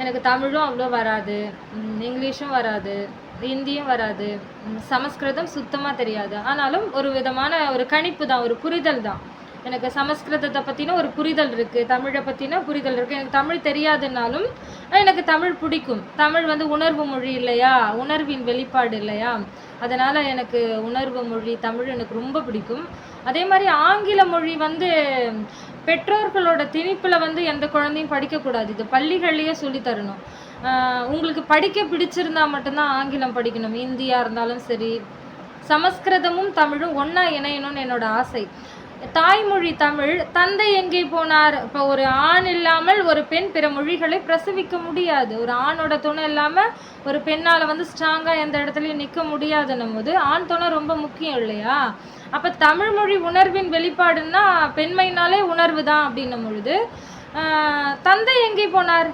எனக்கு தமிழும் அவ்வளோ வராது இங்கிலீஷும் வராது ஹிந்தியும் வராது சமஸ்கிருதம் சுத்தமாக தெரியாது. ஆனாலும் ஒரு விதமான ஒரு கணிப்பு தான் ஒரு புரிதல் தான். எனக்கு சமஸ்கிருதத்தை பற்றின ஒரு புரிதல் இருக்குது தமிழை பற்றின புரிதல் இருக்குது எனக்கு தமிழ் தெரியாதுனாலும் எனக்கு தமிழ் பிடிக்கும். தமிழ் வந்து உணர்வு மொழி இல்லையா? உணர்வின் வெளிப்பாடு இல்லையா? அதனால் எனக்கு உணர்வு மொழி தமிழ் எனக்கு ரொம்ப பிடிக்கும். அதே மாதிரி ஆங்கில மொழி வந்து பெற்றோர்களோட திணிப்பில் வந்து எந்த குழந்தையும் படிக்கக்கூடாது இது பள்ளிகள்லேயே சொல்லித் தரணும். உங்களுக்கு படிக்க பிடிச்சிருந்தா மட்டும்தான் ஆங்கிலம் படிக்கணும். இந்தியாக இருந்தாலும் சரி. சமஸ்கிருதமும் தமிழும் ஒன்றா இணையணும்னு என்னோட ஆசை. தாய்மொழி தமிழ். தந்தை எங்கே போனார்? இப்போ ஒரு ஆண் இல்லாமல் ஒரு பெண் பிற மொழிகளை பிரசவிக்க முடியாது. ஒரு ஆணோட துணை இல்லாமல் ஒரு பெண்ணால் வந்து ஸ்ட்ராங்காக எந்த இடத்துலையும் நிற்க முடியாதுன்னும் போது ஆண் துணை ரொம்ப முக்கியம் இல்லையா? அப்போ தமிழ் மொழி உணர்வின் வெளிப்பாடுன்னா பெண்மைனாலே உணர்வு தான் அப்படின்னும் பொழுது தந்தை எங்கே போனார்?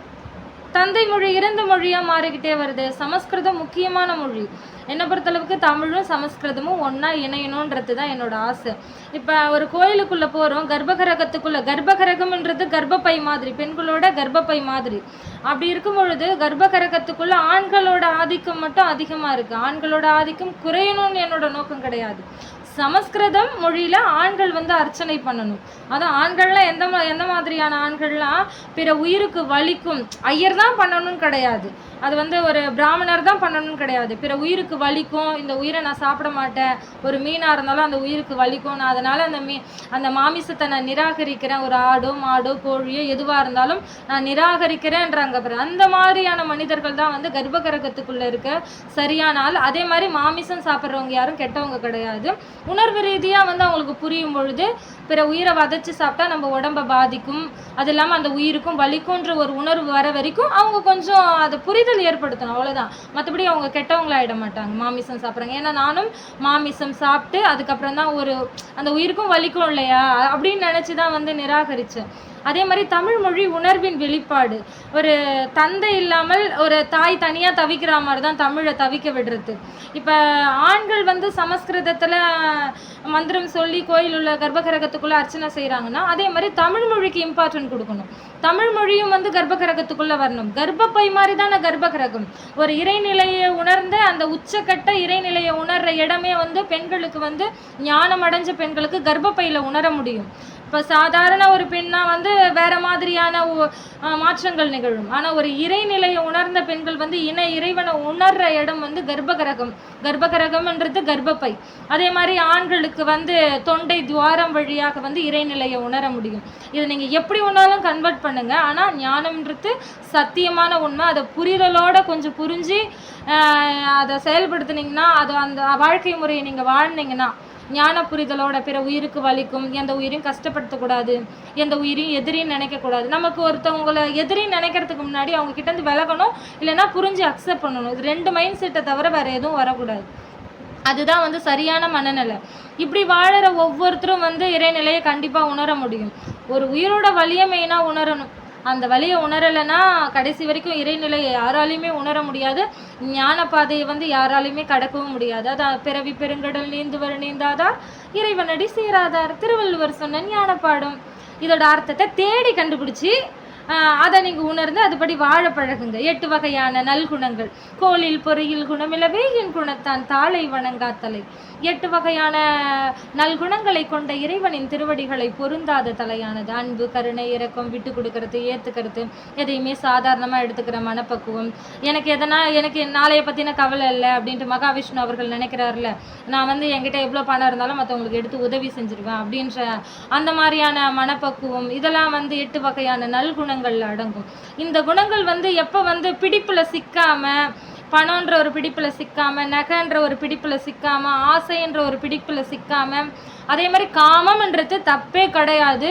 தந்தை மொழி இறந்த மொழியாக மாறிக்கிட்டே வருது. சமஸ்கிருதம் முக்கியமான மொழி. என்னை பொறுத்தளவுக்கு தமிழும் சமஸ்கிருதமும் ஒன்றா இணையணுன்றது தான் என்னோட ஆசை. இப்போ ஒரு கோயிலுக்குள்ளே போகிறோம் கர்ப்பகரகத்துக்குள்ளே கர்ப்பகரகம்ன்றது கர்ப்பப்பை மாதிரி பெண்களோட கர்ப்பப்பை மாதிரி. அப்படி இருக்கும் பொழுது கர்ப்பகரகத்துக்குள்ளே ஆண்களோட ஆதிக்கம் மட்டும் அதிகமாக இருக்குது ஆண்களோட ஆதிக்கம் குறையணும்னு என்னோட நோக்கம் கிடையாது. சமஸ்கிருதம் மொழியில் ஆண்கள் வந்து அர்ச்சனை பண்ணணும். அதான் ஆண்கள்லாம் எந்த எந்த மாதிரியான ஆண்கள்லாம் பிற உயிருக்கு வலிக்கும் ஐயர் தான் பண்ணணும்னு கிடையாது. அது வந்து ஒரு பிராமணர் தான் பண்ணணும்னு கிடையாது. பிற உயிருக்கு வலிக்கும் இந்த உயிரை நான் சாப்பிட மாட்டேன் ஒரு மீனாக இருந்தாலும் அந்த உயிருக்கு வலிக்கும். நான் அதனால் அந்த மீ அந்த மாமிசத்தை நான் நிராகரிக்கிறேன். ஒரு ஆடோ மாடோ கோழியோ எதுவாக இருந்தாலும் நான் நிராகரிக்கிறேன்றாங்க பாரு அந்த மாதிரியான மனிதர்கள் தான் வந்து கர்ப்பகிரகத்துக்குள்ள இருக்க. சரியான ஆள் அதே மாதிரி மாமிசம் சாப்பிட்றவங்க யாரும் கெட்டவங்க கிடையாது. உணர்வு ரீதியாக வந்து அவங்களுக்கு புரியும் பொழுது பிற உயிரை வதச்சி சாப்பிட்டா நம்ம உடம்பை பாதிக்கும். அது இல்லாமல் அந்த உயிருக்கும் வலிக்கும்ன்ற ஒரு உணர்வு வர வரைக்கும் அவங்க கொஞ்சம் அதை புரிதல் ஏற்படுத்தணும் அவ்வளவுதான். மற்றபடி அவங்க கெட்டவங்களாயிட மாட்டாங்க. மாமிசம் சாப்பிட்றாங்க. ஏன்னா நானும் மாமிசம் சாப்பிட்டு அதுக்கப்புறம் தான் ஒரு அந்த உயிருக்கும் வலிக்கும் இல்லையா? அப்படின்னு நினச்சி தான் வந்து நிராகரித்தேன் அதே மாதிரி தமிழ் மொழி உணர்வின் வெளிப்பாடு. ஒரு தந்தை இல்லாமல் ஒரு தாய் தனியாக தவிக்கிற மாதிரி தான் தமிழை தவிக்க விடுறது. இப்போ ஆண்கள் வந்து சமஸ்கிருதத்தில் மந்திரம் சொல்லி கோயில் உள்ள கர்ப்பகிரகத்துக்குள்ளே அர்ச்சனை செய்கிறாங்கன்னா அதே மாதிரி தமிழ் மொழிக்கு இம்பார்ட்டன்ட் கொடுக்கணும். தமிழ் மொழியும் வந்து கர்ப்பகிரகத்துக்குள்ளே வரணும். கர்ப்பப்பை மாதிரி தானே கர்ப்பகிரகம். ஒரு இறைநிலையை உணர்ந்த அந்த உச்சக்கட்ட இறைநிலையை உணர்ற இடமே வந்து பெண்களுக்கு வந்து ஞானம் அடைஞ்ச பெண்களுக்கு கர்ப்பப்பையில் உணர முடியும். இப்போ சாதாரண ஒரு பெண்ணா வந்து வேற மாதிரியான மாற்றங்கள் நிகழும். ஆனால் ஒரு இறைநிலையை உணர்ந்த பெண்கள் வந்து இன இறைவனை உணர்ற இடம் வந்து கர்ப்பகரகம். கர்ப்பகரகம்ன்றது கர்ப்பப்பை. அதே மாதிரி ஆண்களுக்கு வந்து தொண்டை துவாரம் வழியாக வந்து இறைநிலையை உணர முடியும். இதை நீங்கள் எப்படி ஒன்றாலும் கன்வெர்ட் பண்ணுங்க. ஆனால் ஞானம்ன்றது சத்தியமான உண்மை. அதை புரிதலோட கொஞ்சம் புரிஞ்சு அதை செயல்படுத்துனீங்கன்னா அதை அந்த வாழ்க்கை முறையை நீங்கள் வாழ்ந்தீங்கன்னா ஞான புரிதலோட பிற உயிருக்கு வலிக்கும். எந்த உயிரையும் கஷ்டப்படுத்தக்கூடாது. எந்த உயிரையும் எதிரின்னு நினைக்கக்கூடாது. நமக்கு ஒருத்தவங்களை எதிரின்னு நினைக்கிறதுக்கு முன்னாடி அவங்க கிட்ட இருந்து விலகணும். இல்லைன்னா புரிஞ்சு அக்செப்ட் பண்ணணும். இது ரெண்டு மைண்ட் செட்டை தவிர வேற எதுவும் வரக்கூடாது. அதுதான் வந்து சரியான மனநிலை. இப்படி வாழற ஒவ்வொருத்தரும் வந்து இறைநிலையை கண்டிப்பாக உணர முடியும். ஒரு உயிரோட வலியை மெயினாக உணரணும். அந்த வழியை உணரலைன்னா கடைசி வரைக்கும் இறைநிலையை யாராலையுமே உணர முடியாது. ஞான பாதையை வந்து யாராலையுமே கடக்கவும் முடியாது. அதான் பிறவி பெருங்கடல் நீந்துவர் நீந்தாதார் இறைவனடி சேராதார். திருவள்ளுவர் சொன்ன ஞானப்பாடும். இதோட அர்த்தத்தை தேடி கண்டுபிடிச்சி அதை நீங்கள் உணர்ந்து அதுபடி வாழ பழகுங்க. எட்டு வகையான நல்குணங்கள் கோலில் பொறியில் குணமிலவே என் குணத்தான் தாளை வணங்காத்தலை எட்டு வகையான நல்குணங்களை கொண்ட இறைவனின் திருவடிகளை பொருந்தாத தலையானது. அன்பு கருணை இரக்கம் விட்டு கொடுக்கறது ஏற்றுக்கிறது எதையுமே சாதாரணமாக எடுத்துக்கிற மனப்பக்குவம். எனக்கு எதனா எனக்கு நாளைய பற்றின கவலை இல்லை அப்படின்ட்டு மகாவிஷ்ணு அவர்கள் நினைக்கிறாருல நான் வந்து என்கிட்ட எவ்வளோ பணம் இருந்தாலும் மற்றவங்களுக்கு எடுத்து உதவி செஞ்சிருவேன் அப்படின்ற அந்த மாதிரியான மனப்பக்குவம். இதெல்லாம் வந்து எட்டு வகையான குணங்கள் அடங்கும். இந்த குணங்கள் வந்து எப்போ வந்து பிடிப்பில் சிக்காமல் பணம்ன்ற ஒரு பிடிப்பில் சிக்காமல் நகைன்ற ஒரு பிடிப்பில் சிக்காமல் ஆசைன்ற ஒரு பிடிப்பில் சிக்காமல் அதே மாதிரி காமம்ன்றது தப்பே கிடையாது.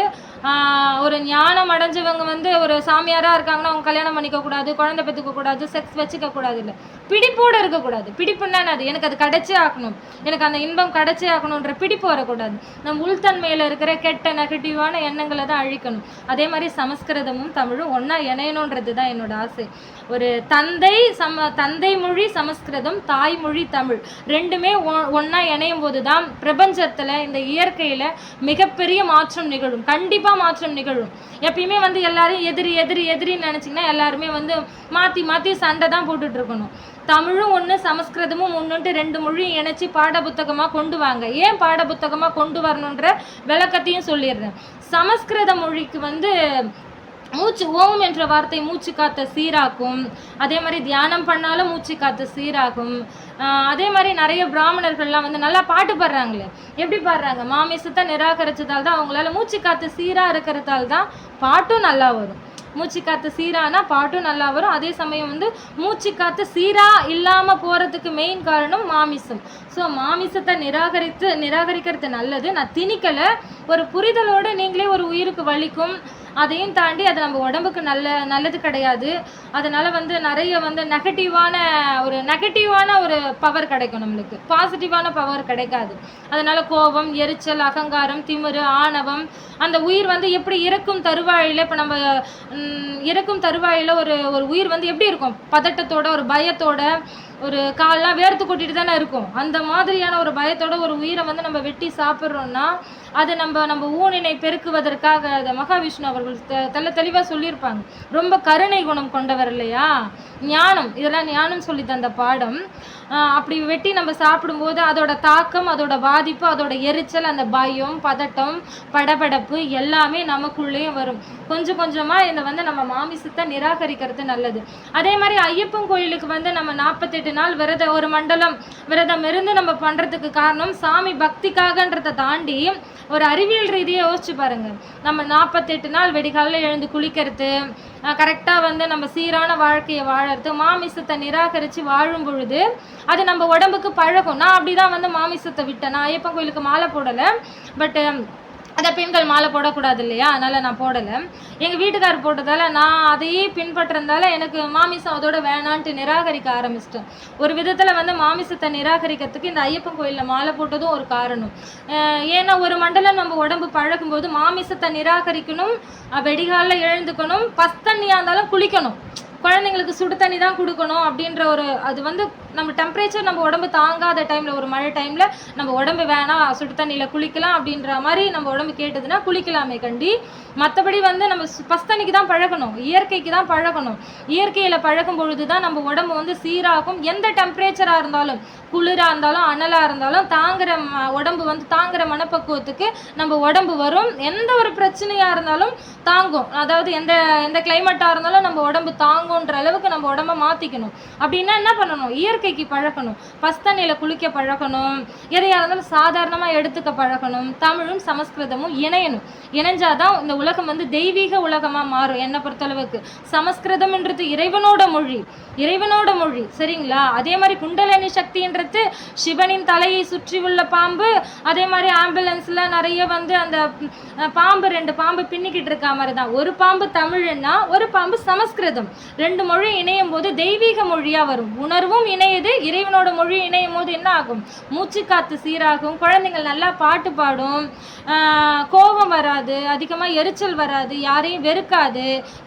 ஒரு ஞானம் அடைஞ்சவங்க வந்து ஒரு சாமியாராக இருக்காங்கன்னா அவங்க கல்யாணம் பண்ணிக்க கூடாது குழந்தை பெற்றுக்க கூடாது செக்ஸ் வச்சுக்க கூடாது இல்லை பிடிப்போடு இருக்கக்கூடாது. பிடிப்புன்னா அது? எனக்கு அது கிடைச்சே ஆகணும் எனக்கு அந்த இன்பம் கிடைச்சே ஆகணுன்ற பிடிப்பு வரக்கூடாது. நம்ம உள்தன்மையில் இருக்கிற கெட்ட நெகட்டிவான எண்ணங்களை தான் அழிக்கணும். அதே மாதிரி சமஸ்கிருதமும் தமிழும் ஒன்றா இணையணுன்றது தான் என்னோட ஆசை. ஒரு தந்தை சம தந்தை மொழி சமஸ்கிருதம் தாய்மொழி தமிழ் ரெண்டுமே ஒ- இணையும் போது தான் பிரபஞ்சத்தில் இந்த இயற்கையில் மிகப்பெரிய மாற்றம் நிகழும். கண்டிப்பாக மாற்றம் நிகழும். எப்பயுமே வந்து எல்லாரும் எதிரி எதிரி எதிரின்னு நினச்சிங்கன்னா எல்லாருமே வந்து மாற்றி மாற்றி சண்டை தான் போட்டுட்ருக்கணும் தமிழும் ஒன்று சமஸ்கிருதமும் ஒன்றுன்ட்டு ரெண்டு மொழியும் இணைச்சி பாடப்புத்தகமாக கொண்டு வாங்க. ஏன் பாடப்புத்தகமாக கொண்டு வரணுன்ற விளக்கத்தையும் சொல்லிடுறேன். சமஸ்கிருத மொழிக்கு வந்து மூச்சு ஓம் என்ற வார்த்தை மூச்சு காத்த சீராக்கும். அதே மாதிரி தியானம் பண்ணாலும் மூச்சு காத்த சீராகும். அதே மாதிரி நிறைய பிராமணர்கள்லாம் வந்து நல்லா பாட்டு பாடுறாங்களே. எப்படி பாடுறாங்க? மாமிசத்தை நிராகரிச்சதால் தான் அவங்களால மூச்சு காத்து சீராக இருக்கிறதால தான் பாட்டும் நல்லா வரும். மூச்சு காத்து சீரானா பாட்டும் நல்லா வரும். அதே சமயம் வந்து மூச்சு காத்து சீரா இல்லாம போறதுக்கு மெயின் காரணம் மாமிசம். ஸோ மாமிசத்தை நிராகரித்து நிராகரிக்கிறது நல்லது. நான் திணிக்கல. ஒரு புரிதலோட நீங்களே ஒரு உயிருக்கு வலிக்கும். அதையும் தாண்டி அது நம்ம உடம்புக்கு நல்ல நல்லது கிடையாது. அதனால வந்து நிறைய வந்து நெகட்டிவான ஒரு நெகட்டிவான ஒரு பவர் கிடைக்கும் நம்மளுக்கு. பாசிட்டிவான பவர் கிடைக்காது. அதனால கோபம் எரிச்சல் அகங்காரம் திமிரு ஆணவம் அந்த உயிர் வந்து எப்படி இறக்கும் தருவாயில இப்போ நம்ம இறக்கும் தருவாயில ஒரு ஒரு உயிர் வந்து எப்படி இருக்கும்? பதட்டத்தோட ஒரு பயத்தோட ஒரு கால்லாம் வேர்த்து கொட்டிட்டு தானே இருக்கும். அந்த மாதிரியான ஒரு பயத்தோட ஒரு உயிரை வந்து நம்ம வெட்டி சாப்பிட்றோம்னா அதை நம்ம நம்ம ஊனினை பெருக்குவதற்காக அதை மகாவிஷ்ணு அவர்கள் தெ- தெளிவாக சொல்லியிருப்பாங்க. ரொம்ப கருணை குணம் கொண்டவர் இல்லையா? ஞானம் இதெல்லாம் ஞானம் சொல்லி தந்த பாடம். அப்படி வெட்டி நம்ம சாப்பிடும்போது அதோட தாக்கம் அதோட பாதிப்பு அதோட எரிச்சல் அந்த பயம் பதட்டம் படபடப்பு எல்லாமே நமக்குள்ளேயும் வரும். கொஞ்சம் கொஞ்சமாக இதை வந்து நம்ம மாமிசத்தை நிராகரிக்கிறது நல்லது. அதே மாதிரி ஐயப்பன் கோயிலுக்கு வந்து நம்ம நாற்பத்தெட்டு நாள் விரத ஒரு மண்டலம் விரதம் இருந்து நம்ம பண்ணுறதுக்கு காரணம் சாமி பக்திக்காகன்றதை தாண்டி ஒரு அறிவியல் ரீதியாக யோசிச்சு பாருங்கள் நம்ம நாற்பத்தெட்டு நாள் வெடிகாலில் எழுந்து குளிக்கிறது கரெக்டாக வந்து நம்ம சீரான வாழ்க்கையை வாழறது மாமிசத்தை நிராகரித்து வாழும் பொழுது அது நம்ம உடம்புக்கு பழகும். நான் அப்படி தான் வந்து மாமிசத்தை விட்டேன். நான் ஐயப்பன் கோயிலுக்கு மாலை போடலை. பட்டு அதை பெண்கள் மாலை போடக்கூடாது இல்லையா? அதனால் நான் போடலை. எங்கள் வீட்டுக்கார் போட்டதால் நான் அதையே பின்பற்றுறதால எனக்கு மாமிசம் அதோட வேணான்ட்டு நிராகரிக்க ஆரம்பிச்சிட்டேன். ஒரு விதத்தில் வந்து மாமிசத்தை நிராகரிக்கிறதுக்கு இந்த ஐயப்பன் கோயிலில் மாலை போட்டதும் ஒரு காரணம். ஏன்னா ஒரு மண்டலம் நம்ம உடம்பு பழகும்போது மாமிசத்தை நிராகரிக்கணும் வெடிகாலில் எழுந்துக்கணும் பஸ்தண்ணியாக இருந்தாலும் குளிக்கணும். குழந்தைங்களுக்கு சுடு தண்ணி தான் கொடுக்கணும் அப்படின்ற ஒரு அது வந்து நம்ம டெம்பரேச்சர் நம்ம உடம்பு தாங்காத டைமில் ஒரு மழை டைமில் நம்ம உடம்பு வேணாம் சுடு தண்ணியில் குளிக்கலாம் அப்படின்ற மாதிரி நம்ம உடம்பு கேட்டதுன்னா குளிக்கலாமே கண்டி. மற்றபடி வந்து நம்ம சு- பஸ்தண்ணிக்கு தான் பழகணும் இயற்கைக்கு தான் பழகணும். இயற்கையில் பழகும் பொழுது தான் நம்ம உடம்பு வந்து சீராகும். எந்த டெம்பரேச்சராக இருந்தாலும் குளிராக இருந்தாலும் அனலாக இருந்தாலும் தாங்குற ம- உடம்பு வந்து தாங்குற மனப்பக்குவத்துக்கு நம்ம உடம்பு வரும். எந்த ஒரு பிரச்சனையாக இருந்தாலும் தாங்கும். அதாவது எந்த எந்த கிளைமேட்டாக இருந்தாலும் நம்ம உடம்பு தாங்குன்ற அளவுக்கு நம்ம உடம்ப மாற்றிக்கணும் அப்படின்னா என்ன பண்ணணும்? இயற்கைக்கு பழக்கணும் பஸ்தண்ணியில் குளிக்க பழகணும். எதையாக இருந்தாலும் சாதாரணமாக எடுத்துக்க பழகணும். தமிழும் சமஸ்கிருதமும் இணையணும். இணைஞ்சாதான் இந்த உலகம் வந்து தெய்வீக உலகமாக மாறும். என்னை பொறுத்தளவுக்கு. சமஸ்கிருதம்ன்றது இறைவனோட மொழி. இறைவனோட மொழி. சரிங்களா? அதே மாதிரி குண்டலினி சக்தின்றது சிவனின் தலையை சுற்றி உள்ள பாம்பு. அதே மாதிரி ஆம்புலன்ஸ்ல நிறைய வந்து அந்த பாம்பு ரெண்டு பாம்பு பின்னிக்கிட்டு இருக்க மாதிரி தான். ஒரு பாம்பு தமிழ்னா ஒரு பாம்பு சமஸ்கிருதம். ரெண்டு மொழி இணையும் போது தெய்வீக மொழியாக வரும். உணர்வும் இணையுது இறைவனோட மொழி இணையும் போது என்ன ஆகும்? மூச்சு காற்று சீராகும் குழந்தைங்கள் நல்லா பாட்டு பாடும் கோபம் வராது அதிகமாக எரிச்சல் வராது யாரையும் வெறுக்காது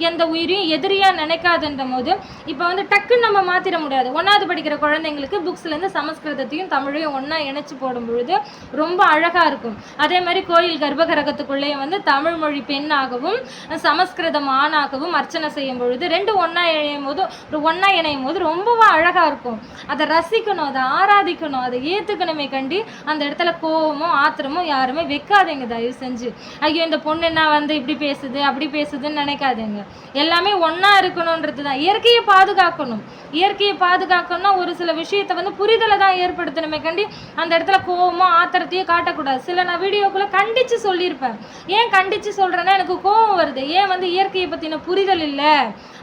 எந்த உயிரையும் எதிரியாக நினைக்காதுன்ற போது இப்போ வந்து டக்குன்னு நம்ம மாற்றிட முடியாது. ஒன்றாவது படிக்கிற குழந்தைங்களுக்கு புக்ஸ்லேருந்து சமஸ்கிருதத்தையும் தமிழையும் ஒன்றா இணைச்சி போடும் பொழுது ரொம்ப அழகாக இருக்கும். அதே மாதிரி கோயில் கர்ப்பகிரகத்துக்குள்ளேயே வந்து தமிழ் மொழி பெண்ணாகவும் சமஸ்கிருதம் ஆணாகவும் அர்ச்சனை செய்யும் பொழுது ரெண்டு ஒன்றா இணையும் போது ஒரு ஒன்றா இணையும் போது ரொம்பவும் அழகாக இருக்கும். அதை ரசிக்கணும் அதை ஆராதிக்கணும் அதை ஏற்றுக்கணுமே கண்டி அந்த இடத்துல கோவமோ ஆத்திரமோ யாருமே வைக்காதீங்க தயவு செஞ்சு. ஐயோ இந்த பொண்ணு என்ன வந்து இப்படி பேசுது அப்படி பேசுதுன்னு நினைக்காதீங்க. எல்லாமே ஒன்றா இருக்கணுன்றது தான் இயற்கையை பாதுகாக்கணும். இயற்கையை பாதுகாக்கணும்னா ஒரு சில விஷயத்தை வந்து புரிதலை தான் ஏற்படுத்தணுமே கண்டி அந்த இடத்துல கோவமோ ஆத்திரத்தையும் காட்டக்கூடாது. சில நான் வீடியோக்குள்ளே கண்டித்து சொல்லியிருப்பேன். ஏன் கண்டித்து சொல்கிறேன்னா எனக்கு கோவம் வருது. ஏன் வந்து இயற்கையை பற்றின புரிதல் இல்லை?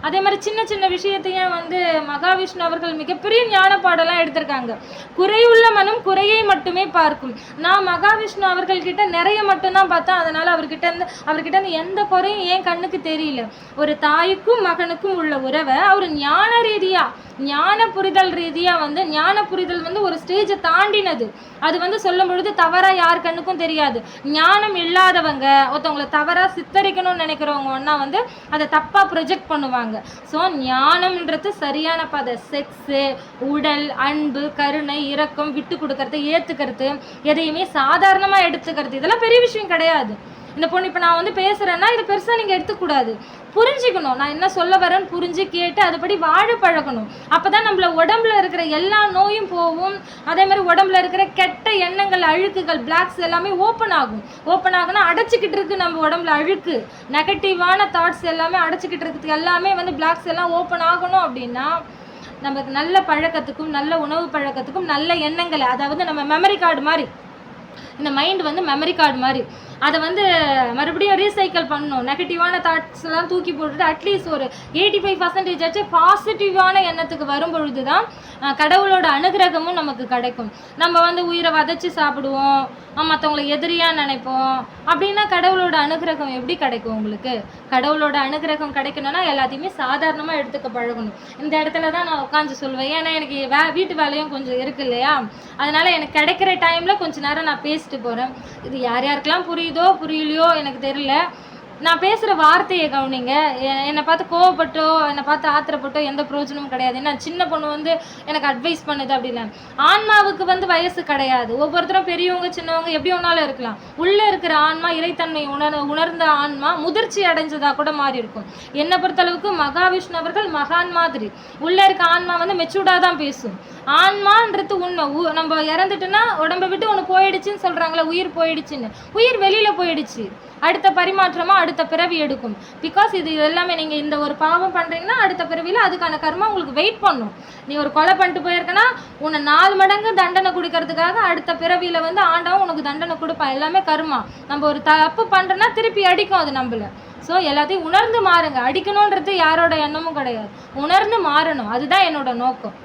அதே மாதிரி சின்ன சின்ன விஷயத்தையும் வந்து மகாவிஷ்ணு அவர்கள் மிகப்பெரிய ஞான பாடலாம் எடுத்திருக்காங்க. குறையுள்ள மனம் குறையை மட்டுமே பார்க்கும். நான் மகாவிஷ்ணு அவர்கள் கிட்ட நிறைய மட்டும்தான் பார்த்தேன். அதனால அவர்கிட்ட இருந்து அவர்கிட்ட இருந்து எந்த குறையும் என் கண்ணுக்கு தெரியல. ஒரு தாய்க்கும் மகனுக்கும் உள்ள உறவை அவர் ஞான ரீதியாக ஞான புரிதல் ரீதியாக வந்து ஞான புரிதல் வந்து ஒரு ஸ்டேஜை தாண்டினது. அது வந்து சொல்லும் பொழுது தவறாக யார் கண்ணுக்கும் தெரியாது. ஞானம் இல்லாதவங்க ஒருத்தவங்களை தவறாக சித்தரிக்கணும்னு நினைக்கிறவங்க ஒன்றா வந்து அதை தப்பாக ப்ரொஜெக்ட் பண்ணுவாங்க. ஸோ ஞானம்ன்றது சரியான பதை. செக்ஸு உடல் அன்பு கருணை இரக்கம் விட்டு கொடுக்கறது ஏற்றுக்கிறது எதையுமே சாதாரணமாக எடுத்துக்கிறது இதெல்லாம் பெரிய விஷயம் கிடையாது. இந்த பொண்ணு இப்போ நான் வந்து பேசுகிறேன்னா இதை பெருசாக நீங்கள் எடுத்துக்கூடாது. புரிஞ்சுக்கணும். நான் என்ன சொல்ல வரேன்னு புரிஞ்சு கேட்டு அதுபடி வாழ பழகணும். அப்போ தான் நம்மள உடம்புல இருக்கிற எல்லா நோயும் போகும். அதே மாதிரி உடம்புல இருக்கிற கெட்ட எண்ணங்கள் அழுக்குகள் பிளாக்ஸ் எல்லாமே ஓப்பன் ஆகும். ஓப்பன் ஆகுனா அடைச்சிக்கிட்டு இருக்கு நம்ம உடம்புல அழுக்கு. நெகட்டிவான தாட்ஸ் எல்லாமே அடைச்சிக்கிட்டு இருக்கிறதுக்கு எல்லாமே வந்து பிளாக்ஸ் எல்லாம் ஓப்பன் ஆகணும் அப்படின்னா நமக்கு நல்ல பழக்கத்துக்கும் நல்ல உணவு பழக்கத்துக்கும் நல்ல எண்ணங்களை அதாவது நம்ம மெமரி கார்டு மாதிரி இந்த மைண்ட் வந்து மெமரி கார்டு மாதிரி. அதை வந்து மறுபடியும் ரீசைக்கிள் பண்ணணும். நெகட்டிவான தாட்ஸ்லாம் தூக்கி போட்டுட்டு அட்லீஸ்ட் ஒரு எயிட்டி ஃபைவ் பர்சன்டேஜ் ஆச்சு பாசிட்டிவான எண்ணத்துக்கு வரும் பொழுது தான் கடவுளோட அனுகிரகமும் நமக்கு கிடைக்கும். நம்ம வந்து உயிரை வதச்சி சாப்பிடுவோம். மற்றவங்களை எதிரியாக நினைப்போம். அப்படின்னா கடவுளோட அனுகிரகம் எப்படி கிடைக்கும் உங்களுக்கு? கடவுளோட அனுகிரகம் கிடைக்கணும்னா எல்லாத்தையுமே சாதாரணமாக எடுத்துக்க பழகணும். இந்த இடத்துல தான் நான் உட்காந்து சொல்லுவேன் ஏன்னா எனக்கு வே வீட்டு வேலையும் கொஞ்சம் இருக்கு இல்லையா? அதனால் எனக்கு கிடைக்கிற டைமில் கொஞ்ச நேரம் நான் பேசிட்டு போகிறேன் இது யார் யாருக்கெல்லாம் புரியுதோ புரியலையோ எனக்கு தெரியல. நான் பேசுகிற வார்த்தையை கவனிங்க. என்னை பார்த்து கோவப்பட்டோ என்னை பார்த்து ஆத்திரப்பட்டோ எந்த பிரயோஜனமும் கிடையாது. ஏன்னா சின்ன பொண்ணு வந்து எனக்கு அட்வைஸ் பண்ணுது அப்படின்னா ஆன்மாவுக்கு வந்து வயசு கிடையாது. ஒவ்வொருத்தரும் பெரியவங்க சின்னவங்க எப்படி ஒன்றாலும் இருக்கலாம். உள்ளே இருக்கிற ஆன்மா இறைத்தன்மை உணர் உணர்ந்த ஆன்மா முதிர்ச்சி அடைஞ்சதா கூட மாறி இருக்கும். என்னை பொறுத்தளவுக்கு மகாவிஷ்ணு அவர்கள் மகான் மாதிரி. உள்ளே இருக்க ஆன்மா வந்து மெச்சூர்டாக தான் பேசும். ஆன்மான்றது உண்மை. உ- நம்ம இறந்துட்டுன்னா உடம்பை விட்டு ஒன்று போயிடுச்சுன்னு சொல்கிறாங்களே உயிர் போயிடுச்சுன்னு. உயிர் வெளியில் போயிடுச்சு. அடுத்த பரிமாற்றமாக அடுத்த அடுத்த பிறவி எடுக்கும். பிகாஸ் இது எல்லாமே நீங்க இந்த ஒரு பாவம் பண்றீங்கன்னா அடுத்த பிறவியில அதுக்கான கர்மா உங்களுக்கு வெயிட் பண்ணும். நீ ஒரு கொலை பண்ணிட்டு போயிருக்கனா உன்னை நாலு மடங்கு தண்டனை கொடுக்கறதுக்காக அடுத்த பிறவியில வந்து ஆண்டவன் உனக்கு தண்டனை கொடுப்பான். எல்லாமே கர்மா. நம்ம ஒரு தப்பு பண்றோம்னா திருப்பி அடிக்கும் அது நம்மள. ஸோ எல்லாத்தையும் உணர்ந்து மாறுங்க. அடிக்கணுன்றது யாரோட எண்ணமும் கிடையாது. உணர்ந்து மாறணும். அதுதான் என்னோட நோக்கம்.